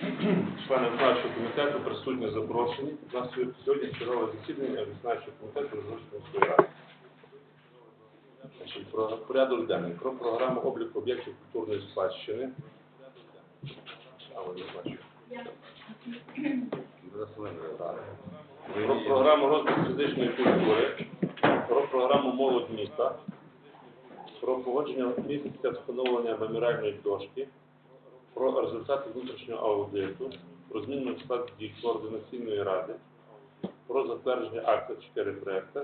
Члени виконавчого комітету присутні запрошені. У нас сьогодні чергове засідання виконавчого комітету Жорстокої міської ради. Значить, про порядок денний, про програму обліку об'єктів культурної спадщини. А, ви не бачу. Про програму розвитку фізичної культури, про програму молодь міста, про погодження місяця встановлення меморіальної дошки, про результати внутрішнього аудиту, про зміну в складі координаційної ради, про затвердження акта 4 проекти,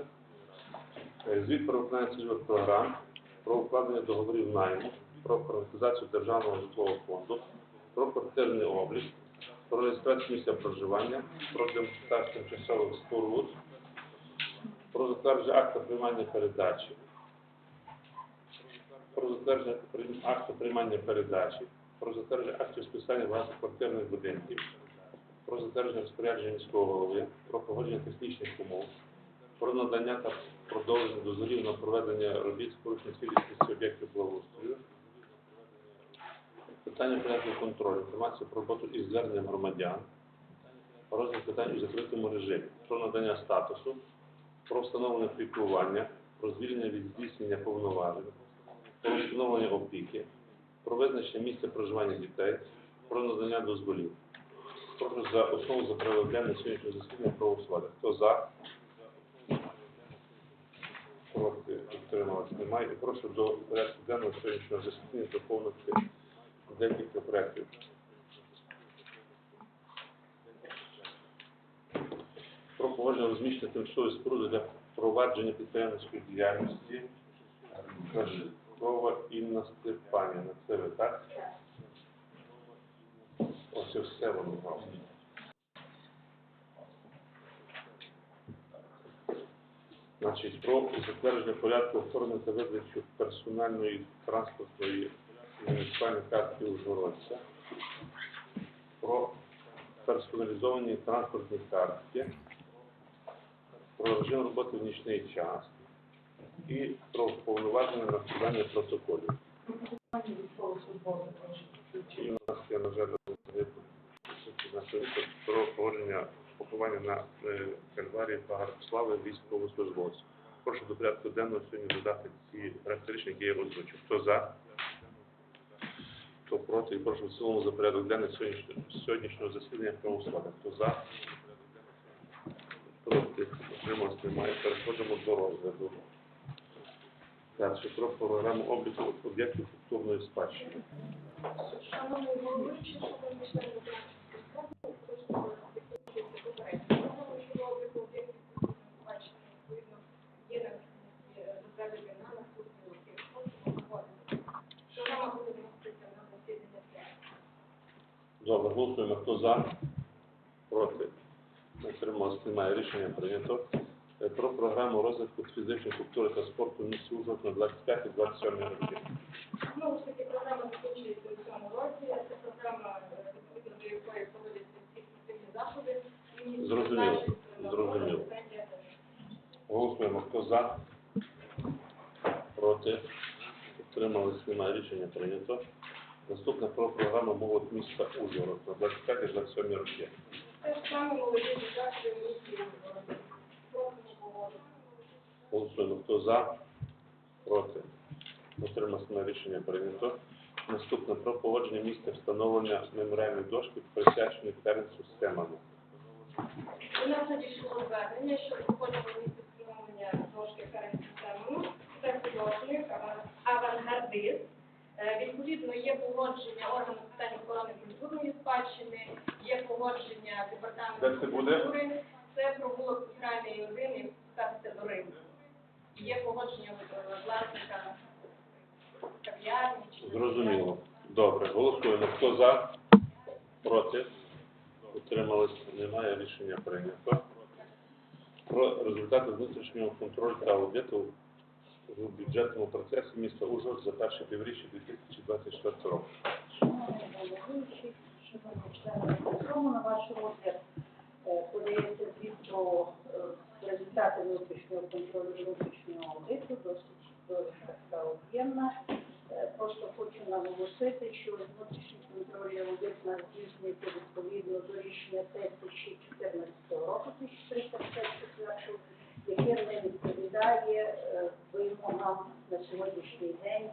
е, звіт про виконання цільових програм, про укладення договорів найму, про приватизацію державного житлового фонду, про квартирний облік, про реєстрацію місця проживання, про демонстрацію тимчасових споруд, про затвердження акта приймання передачі, про затвердження акту приймання передачі, про затвердження актів списання багатоквартирних будинків, про затвердження розпорядження міського голови, про погодження технічних умов, про надання та продовження дозволів на проведення робіт з порушення цілісності об'єктів благоустрою, питання порядку контролю, інформацію про роботу із зверненням громадян, розгляд питань у закритому режимі, про надання статусу, про встановлення піклування, про звільнення від здійснення повноважень, про встановлення опіки, про визначення місця проживання дітей, про надання дозволів. Прошу за основу за правил сьогоднішнього засідання проголосувати. Хто за? Проти утрималось немає. І прошу до порядку денного сьогоднішнього засідання доповнити декілька проєктів. Про погодження розміщення тимчасової споруди для провадження підприємницької діяльності. Кажикова Інна Степанівна. Це ви, так? Ось все воно вам. Значить, про затвердження порядку оформлення та видачу персональної транспортної муніципальної картки Ужгородця, про персоналізовані транспортні картки, про режим роботи в нічний час і про повноваження на складання протоколів. І у нас є, на жаль, про погодження поховання на е, кальварії Слави військовослужбовців. Прошу до порядку денного сьогодні додати ці рішення, які я озвучив. Хто за? Хто проти? І прошу в цілому за порядок денний сьогоднішнього, сьогоднішнього засідання проголосувати. Хто за? Проти? Утрималось немає. Переходимо до розгляду. Далі про програму обліку об'єктів культурної спадщини. Добре, голосуємо. Хто за? Проти? Утрималось немає. Рішення прийнято. Е, Про програму розвитку фізичної культури та спорту в місті Ужгород на 25-27 роки. Знову ж таки, програма закінчується у цьому році. Це програма, е, відповідно до якої проводяться всі спортивні заходи. Зрозуміло. Зрозуміло. Голосуємо. Хто за? Проти? Утримались немає. Рішення прийнято. Наступне про програму молодь міста Ужгород на 25-27 роки. Ж саме молоді дитячі місії. Просимо погодити. Голосуємо. Хто за? Проти. Утримався на рішення прийнято. Наступне про погодження місця встановлення меморіальної дошки, присвяченої теренсу системами. У нас надійшло звернення, що входимо місце встановлення дошки теренсу Це художник, авангардист. Е, відповідно, є погодження органу питань охорони культурної спадщини, є погодження департаменту культури. Це провулок центральний 1, ставиться до Рим. Є погодження власника кав'ярні чи зрозуміло. Добре, голосуємо. Хто за? Проти? Утрималось? Немає рішення прийнято. Про результати внутрішнього контролю та аудиту в бюджетному процесі міста Ужгород за перше півріччя 2024 року. Шановні на ваш розгляд е, подається звіт про е, результати внутрішнього контролю внутрішнього аудиту, досить досить така об'ємна. Е, Просто хочу наголосити, що внутрішній контроль аудит нас здійснюється відповідно до рішення сесії 2014 року, 1354, яке не відповідає е, вимогам на сьогоднішній день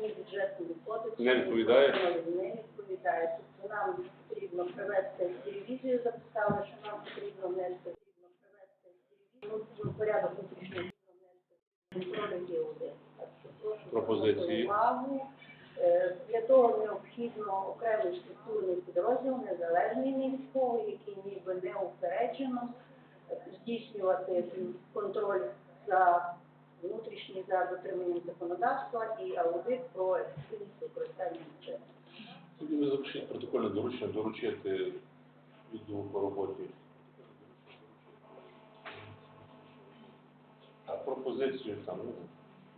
ні бюджетного кодексу, Не відповідає? не відповідає. Тобто нам потрібно привести ревізію, записали, що нам потрібно внести потрібно привести ревізію, ну, порядок прошу Пропозиції? увагу. Е, Для того необхідно окремий структурний підрозділ, незалежний військовий, який ніби не упереджено е, здійснювати контроль за внутрішній за дотриманням законодавства і аудит про ефективність використання бюджету. Тоді ви запишіть протокольне доручення, доручити відділу по роботі. А пропозицію там, ну,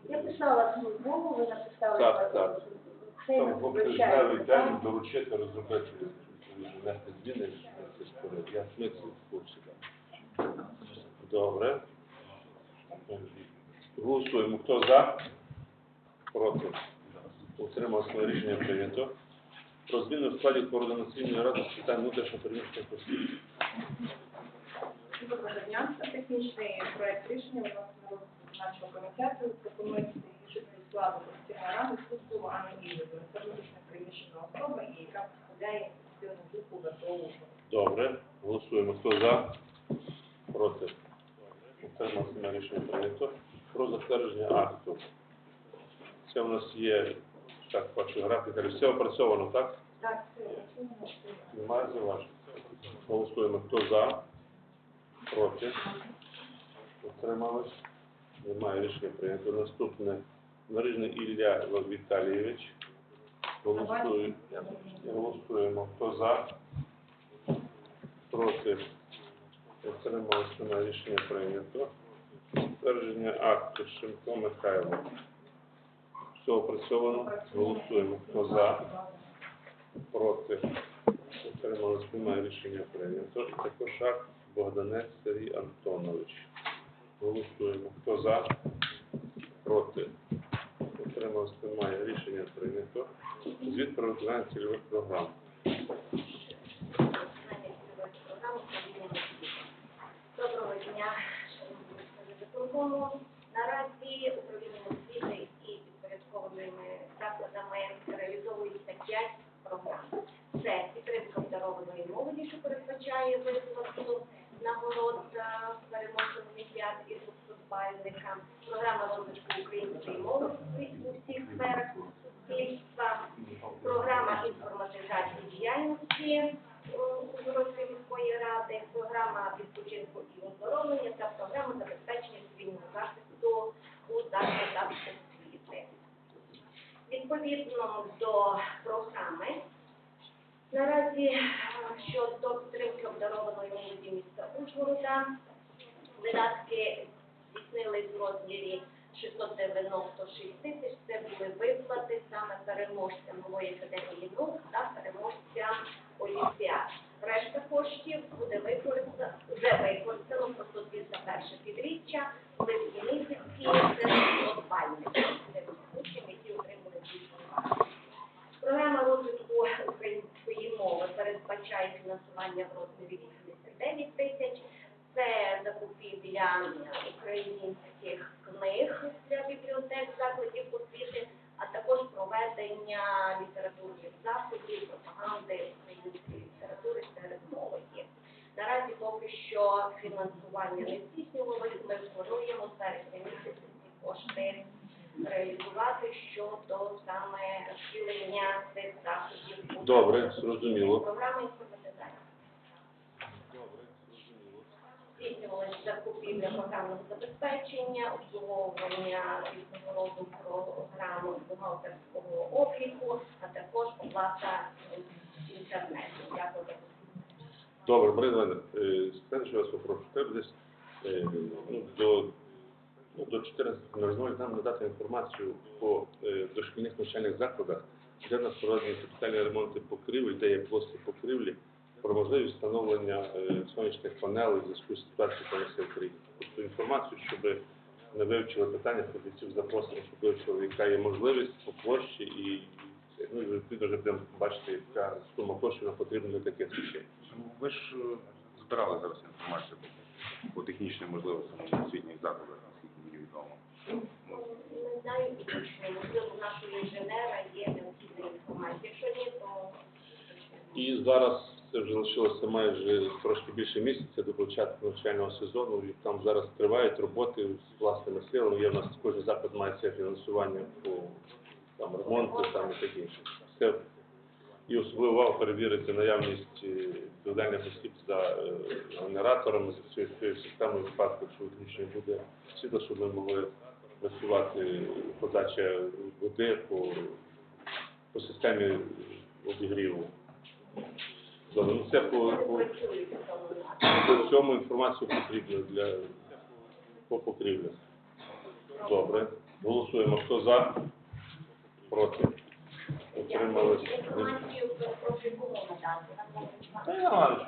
Я писала службову, ви написали Так, так. Це там в тижневий день доручити, розробити, внести зміни. Я смисл в курсі. Добре. Голосуємо. Хто за? Проти. Утримався рішення прийнято. Про зміни в складі координаційної ради з питань внутрішньо переміщених осіб. Доброго дня. Технічний проект рішення у нас на розгляд нашого комітету пропонується збільшити складу постійної ради Анни Ігорівни. Це внутрішньо приміщена особа, і яка представляє спільну групу ВТО. Добре. Голосуємо. Хто за? Проти. Утримався рішення прийнято. Про затвердження акту. Це у нас є, так, бачу, графіка. Все опрацьовано, так? Так, це Немає зауважень. Голосуємо. Хто за? Проти? Утримались? Немає рішення прийнято. Наступне. Нарижний Ілля Віталійович. Голосуємо. Голосуємо. Хто за? Проти? Утримались? Немає рішення прийнято. Затвердження акту Шимко Михайло. Все опрацьовано. Голосуємо. Хто за? Проти? Утрималось немає рішення прийнято. І також акт Богданець Сергій Антонович. Голосуємо. Хто за? Проти? Утрималось немає рішення прийнято. Звіт про виконання цільових програм. Доброго дня, шановні. Наразі управлінням освіти і підпорядкованими закладами реалізовується п'ять програм. Це підтримка обдарованої молоді, що передбачає виплату нагород за переможцем олімпіад і футбольникам, програма розвитку української молоді у всіх сферах. Суспільства, програма інформатизації діяльності Ужгородської міської ради, програма відпочинку і оздоровлення та програма забезпечення цивільного захисту у закладах освіти. Відповідно до програми, наразі е, щодо підтримки обдарованої молоді міста Ужгорода, видатки здійснили в розмірі 696 тисяч. Це були виплати саме переможцям нової академії наук та переможцям олімпіад. Решта коштів буде використано, вже використано просто за перше підріччя, липні місяці це глобальне. Це учнів, які отримали більше. Програма розвитку української мови передбачає фінансування в розмірі 89 тисяч. Це закупівля українських книг для бібліотек закладів освіти, а також проведення літературних заходів, пропаганди української літератури серед молоді. Наразі поки що фінансування не здійснювалося. Ми плануємо вересня місяця ці кошти реалізувати щодо саме втілення цих заходів. Добре, зрозуміло. Програма інформатизації. Здійснювалися закупівля програмного забезпечення, обслуговування різного роду програм бухгалтерського обліку, а також оплата інтернету. Дякую. Добре, Марина скажіть, що я вас попрошу. Треба десь е, ну, до, ну, до 14 не зможуть нам надати інформацію по е, дошкільних навчальних закладах, де нас проведені капітальні ремонти покрівель, де є плоскі покрівлі, про можливість встановлення е, сонячних панелей в зв'язку з ситуацією по всій Україні. Тобто інформацію, щоб не вивчили питання, фахівців запросимо, щоб вивчили, яка є можливість по площі і ну, відео вже будемо бачити, яка сума коштів нам потрібна для таких речей. Ну, ви ж е, збирали зараз інформацію по технічним можливостям освітніх закладах, наскільки мені відомо. Ну, Не знаю, точно, можливо, у нашого інженера є необхідна інформація. Якщо ні, то І зараз це вже лишилося майже трошки більше місяця до початку навчального сезону, і там зараз тривають роботи з власними силами. Є в нас кожен заклад має це фінансування по там ремонту там і таке інше. Все і особливо перевірити наявність е, відповідальних осіб за е, генераторами, за цією системою випадку, якщо відключення буде світла, щоб ми могли працювати подача води по, по системі обігріву. Ну це по, по, по цьому інформацію потрібно для по покрівлях. Добре. Голосуємо. Хто за? Проти?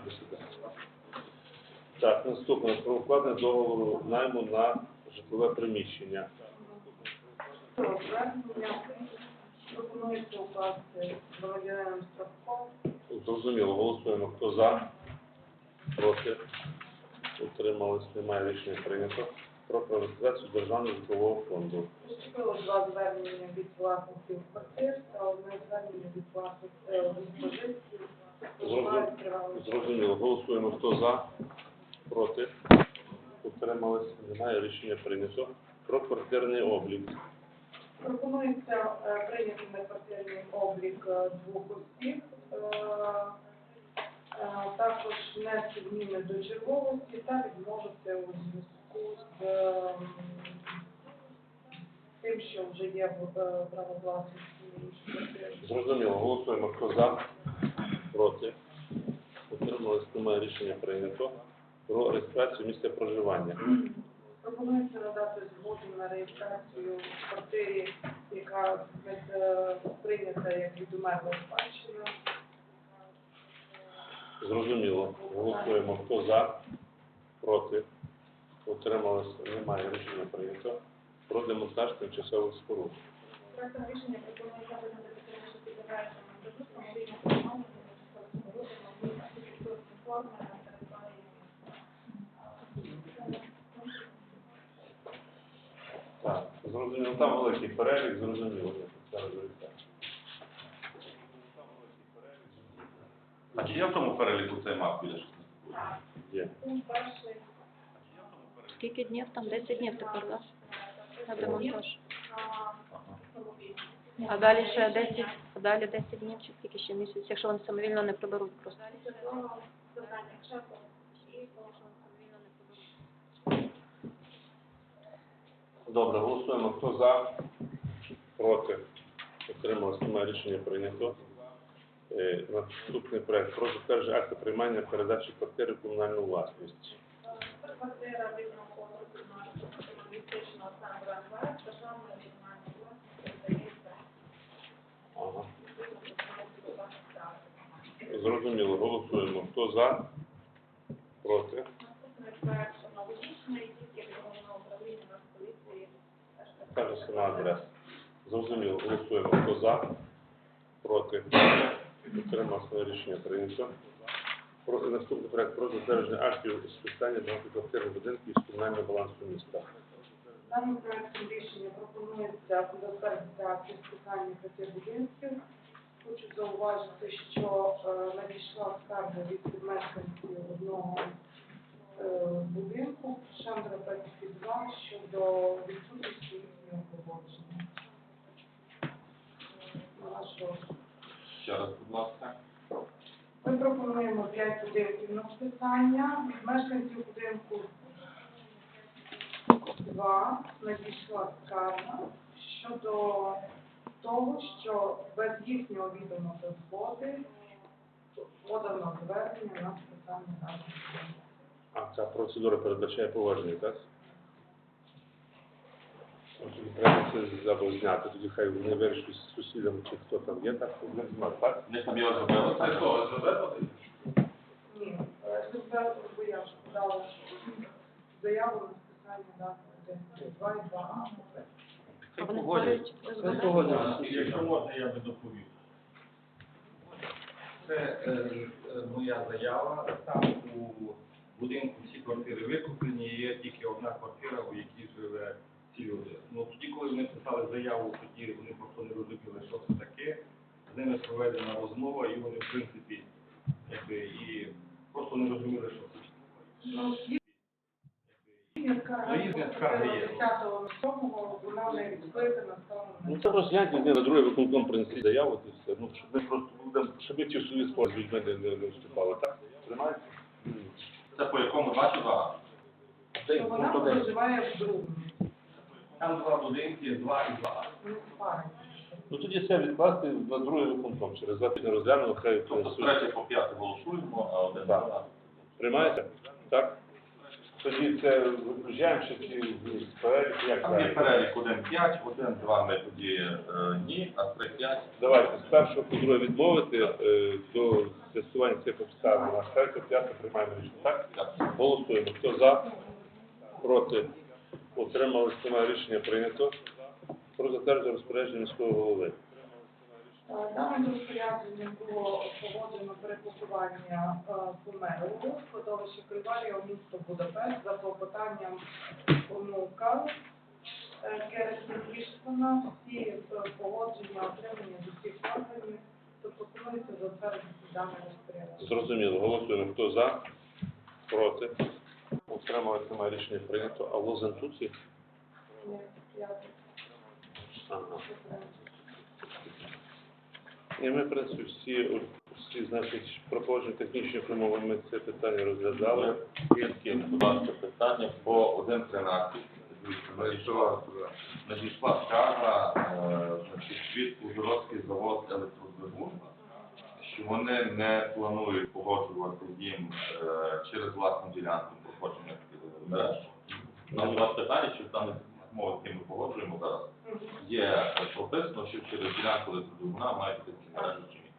Сюди. Так, наступне про укладення договору найму на житлове приміщення. Пропонується укласти громадянам Стравком. Зрозуміло, голосуємо. Хто за? Проти? Утримались? Немає рішення прийнято. Про приватизацію державного житлового фонду. Поступило два звернення від власників квартир та одне звернення від власників тривалий час. Зрозуміло. Голосуємо. Хто за? Проти? Утримались? Немає рішення прийнято. Про квартирний облік. Пропонується е, прийняти на квартирний облік е, двох осіб. Е, е, Також внести зміни до черговості та відмовити у зв'язку з е, тим, що вже є е, правовласності інших квартир. Зрозуміло. Голосуємо. Хто за? Проти? Утримались? Немає рішення прийнято. Про реєстрацію місця проживання. Пропонується надати згоду на реєстрацію в квартирі, яка е, прийнята як відумерла спадщина. Зрозуміло. Голосуємо. Хто за? Проти? Утримались? Немає рішення прийнято. Про демонтаж тимчасових споруд. Проектом рішення пропонується визнати що підлягаючим продуктом рівня формування тимчасових споруд, можливість архітектурної форми на території Так, зрозуміло. Там великий перелік, зрозуміло. Це результат. А чи є в тому переліку цей мap біля 16? Є. Пункт перший Скільки днів там? 10 днів тепер, так? На демонтаж. А далі ще 10, а далі 10 днів чи скільки ще місяць, якщо вони самовільно не приберуть просто. Добре, голосуємо. Хто за? Проти? Утрималось? Немає рішення прийнято. Е, Наступний проект. Про затвердження акту приймання передачі квартири комунальну власність. Це квартира вільного конкурсу нашого комуністичного центру МВС, державної національної власності, здається, Ага. Зрозуміло. Голосуємо. Хто за? Проти? Тільки головного управління ж сама адреса. Зрозуміло. Голосуємо. Хто за? Проти? Утримався рішення прийнято. Про наступний проект про затвердження актів списання багатоквартирних будинків із комунального балансу міста. Даним проектом рішення пропонується затвердити акти списання п'яти будинків. Хочу зауважити, що е, надійшла скарга від мешканців одного е, будинку Шандра 52 щодо відсутності їхнього погодження. Нашого Ще раз, будь ласка. Ми пропонуємо 5 будинків на списання. Від мешканців будинку 2 надійшла скарга щодо того, що без їхнього відома та згоди подано звернення на списання даних. А ця процедура передбачає поваження, так? Ну, треба це або зняти, тоді хай вони вирішують з сусідами, чи хто там є, так не знаю, так? Не собі його зробили. Це що, зробили? Ні, тут я подала заяву на списання даних будинків 2 і 2 а. А вони створюють Якщо можна, я би доповів. це е, е, моя заява. Там у будинку всі квартири викуплені, є тільки одна квартира, у якій живе ці. Ну тоді, коли вони писали заяву, тоді вони просто не розуміли, що це таке. З ними проведена розмова, і вони, в принципі, якби і просто не розуміли, що це. Ну, їхня Ну, їхня скарга є. 10.07 вона не Ну це розгляньте один на другий виконком принесли заяву, і все. Ну, щоб ми просто будемо, щоб ми ті в свої спор з людьми не, не, не вступали, так? Тримається? Це по якому бачу зараз? що вона проживає в другому. Там два будинки, два і два. Ну тоді все відкласти на другий виконком. Через два тижні розглянемо, хай Тобто з принесуть. третє по п'яте голосуємо, а один Так. за. Приймається? Так? Тоді це виключаємо, чи ці з переліку, як Там є перелік 1-5, 1-2 ми тоді е, ні, а 3-5 Давайте з першого по друге відмовити е, до з'ясування цих обставин. А з третього приймаємо рішення. Так? Так. Голосуємо. Хто за? Проти? Утримались? Немає рішення прийнято. Про затвердження розпорядження міського голови. Е, Даним розпорядженням було погоджено перепакування е, померлого сховища Криварія у місто Будапешт за клопотанням онука е, Кересі Кріштона. Всі погодження отримані з усіх органів, то пропонується затвердити дане розпорядження. Зрозуміло. Голосуємо. Хто за? Проти? Утримались? Немає рішення прийнято. А Лозен тут? Ага. І ми, в принципі, всі, всі значить, проходжені технічні умови, ми це питання розглядали. Тільки, будь ласка, питання по 1.13. Надійшла, надійшла скарга, е, значить, від Ужгородський завод електродвигун, що вони не планують погоджувати їм е, через власну ділянку проходження мереж. Нам два питання, чи там мова, з ким ми погоджуємо зараз, є е, прописано, що через ділянку електродвигуна мають бути ці мережі чи ні.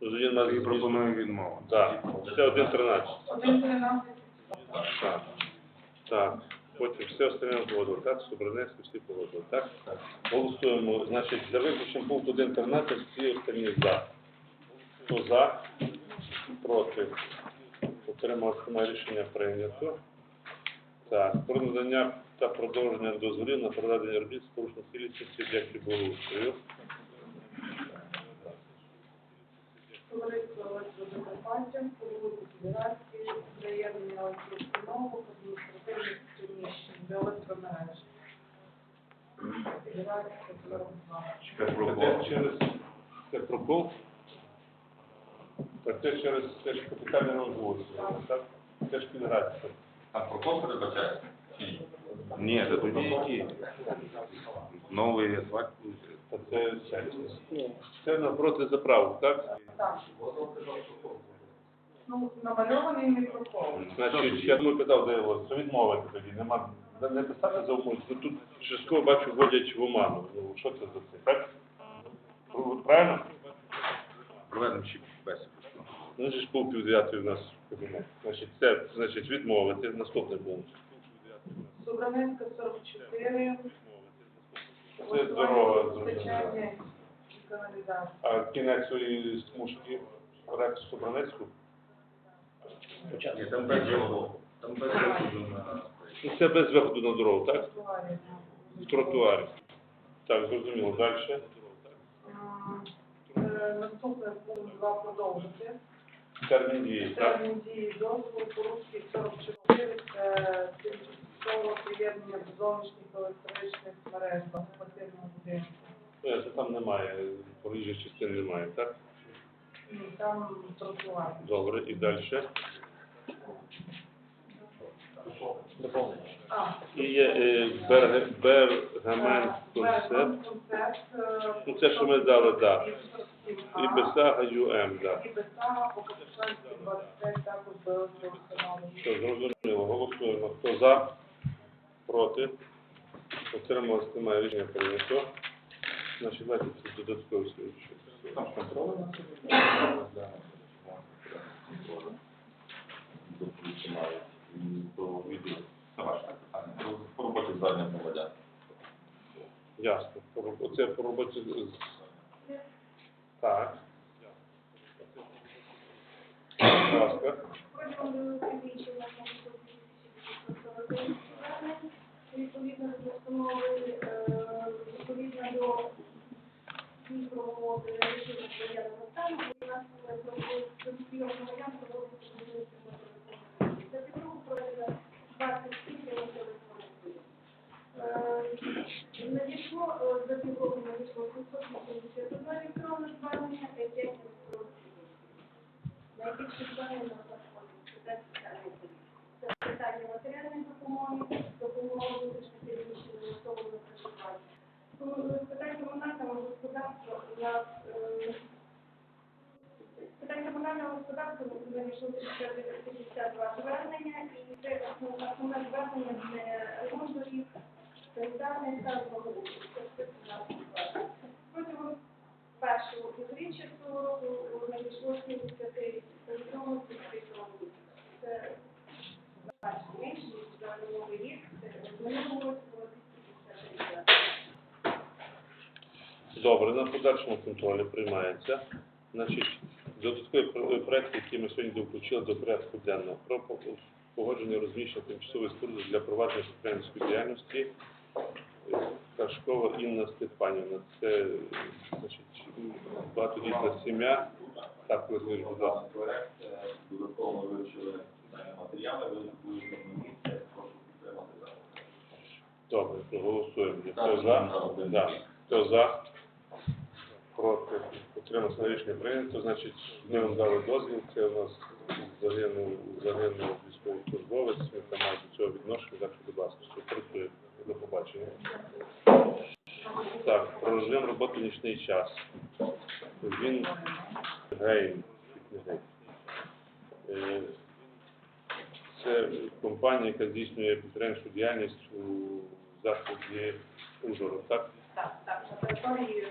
Тоді у нас І пропоную відмову. Так, це 1.13. Один тринадцять. Так. Так. Потім все остальне погодили, так? Собранецькі всі погодили, так? Голосуємо. Значить, за виключенням пункту 1.13 всі остальні за. Хто за? Проти? Отримав саме рішення прийнято. Так, про надання та продовження дозволів на проведення робіт з порушення цілісності об'єктів благоустрою. Товариство електрозакарпаття, вулиці Федерації, приєднання електроустановок, адміністративних приміщень до електромереж. Федерація 42. Це через це прокол. Так це через це ж капітальний розвод, так? Це ж федерація. Там прокол передбачається? Чи ні? Ні, це тоді які? Новий асфальт. Та це це, це навпроти заправок, так? Так. Ну, намальований мікрофон. Значить, я думаю, питав, де його, це відмовити тоді, нема, не писати за умову, тут частково бачу, вводять в оману. Ну, що це за це, так? Правильно? Проведемо ще бесіду. Ну, ж був пів дев'ятої в нас кабінет. Значить, це, значить, відмовити, наступний пункт. Собранецька 44. Це дорога. А кінець цієї смужки, рек Собранецьку? Ні, там без виходу. Там без виходу на... Це без виходу на дорогу, так? В тротуарі. Так, зрозуміло. Далі. Е, Наступний пункт 2 продовжити. Термін дії, так? Термін дії дозволу по 44 це тимчасове приєднання до зовнішніх електричних мереж багатоквартирного будинку. Е, Це там немає, проїжджих частин немає, так? Ні, Там тротуар. Добре, і далі. А, І є е, Берг- Бергамен концепт. Концепт. е, Ну, це, що ми дали, да. І Бесага ЮМ, да. І Бесага по Капушанській 25 також до установлення. Все, зрозуміло. Голосуємо. Хто за? Проти? Отрималось немає рішення прийнято. Значить, давайте це додатково слідчі. Там контроль на це? Допустим, мають. І до відео. Це ваше питання. По роботі з зверненням громадян. Ясно. Оце по роботі з... Так. ласка. 2949 звернень. Відповідно до постанови, е, відповідно до режиму воєнного стану, у нас е, до громадян Надійшло е, за півроку надійшло 781 електронне звернення, 5 електронних Найбільше питання у нас це соціальний політики. Це питання матеріальної допомоги, допомоги внутрішньо переміщеним особам на проживання. Тому комунального господарства у нас е, комунального господарства ми 52 звернення, і це основне основне звернення для ремонт доріг, санітарний стан благоустрою. Це 117 звернень. Протягом першого півріччя цього року надійшло 70 повідомлень з цього Це значно менше, ніж за минулий рік. Це в минулому було 253 Добре, на подальшому контролі приймається. Значить, додаткові про- проекти, які ми сьогодні включили до порядку денного, про погодження розміщення тимчасової споруди для провадження підприємницької діяльності. Е, Кашкова Інна Степанівна. Це значить, багатодітна сім'я. Так, Леонід, будь ласка. Е, додатково вивчили матеріали, ви місці, прошу підтримати. Добре, проголосуємо. Хто за? Хто за? Проти. Утримався на рішення прийнято. Значить, ми вам дали дозвіл. Це у нас загинув, загинув військовослужбовець. Він там має до цього відношення. Так що, будь ласка, що працює. До побачення. Так, про режим роботи нічний час. Він гейм. Е, Це компанія, яка здійснює підприємську діяльність у заході Ужгород, так? Так, так, на території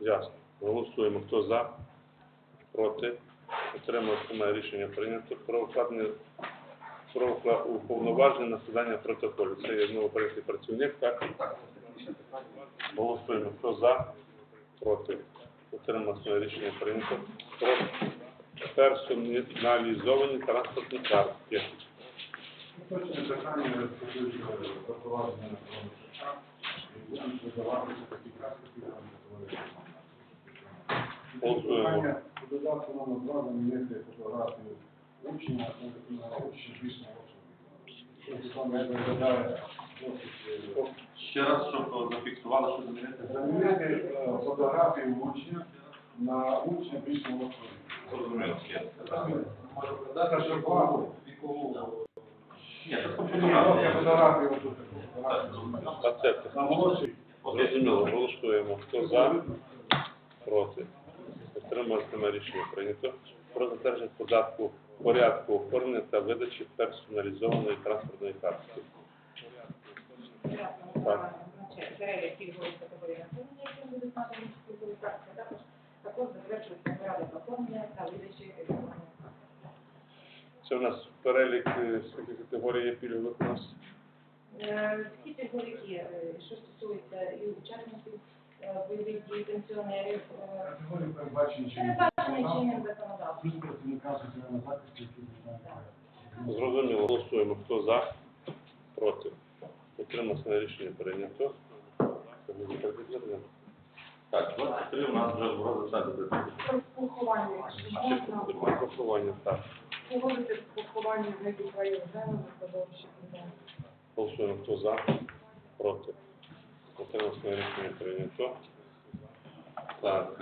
Ясно. Голосуємо. Хто за? Проти? Утримався має рішення прийнято. Про уповноваження на складання протоколу. Це є новоприйнятий працівник, так? Голосуємо. Хто за? Проти? Утримався має рішення прийнято. Про персоналізовані транспортні картки. Точне питання Голосуємо. Додатку номер два замінити фотографію учня на учня більш на учня. Що там виглядає досить, е, Ще раз, щоб зафіксували, що замінити. Замінити е, фотографію учня на учня більш на учня. Зрозуміло. Є. Це ж вагу. Ні, це фотографія. фотографію отут. Так, фотографію. зрозуміло. А це На молодший. Зрозуміло, голосуємо. Хто за? Проти. На рішення прийнято. Про затвердження податку порядку оформлення та видачі персоналізованої транспортної картки. Це у нас перелік е, скільки категорій є пільгових у нас. Е, Всі пільговики, е, що стосується і учасників дій, пенсіонерів, е, Категорії передбачені чинним передбачені чинним законодавством. Плюс працівника соціального захисту. Зрозуміло, голосуємо. Хто за? Проти. Утримався на рішення прийнято. Так, 23 у нас вже в розгляді. Про Ще поховання, так. погодити поховання зниклих воєнних на складовищі. Голосуємо. Хто за? Проти. На рішення прийнято. Так,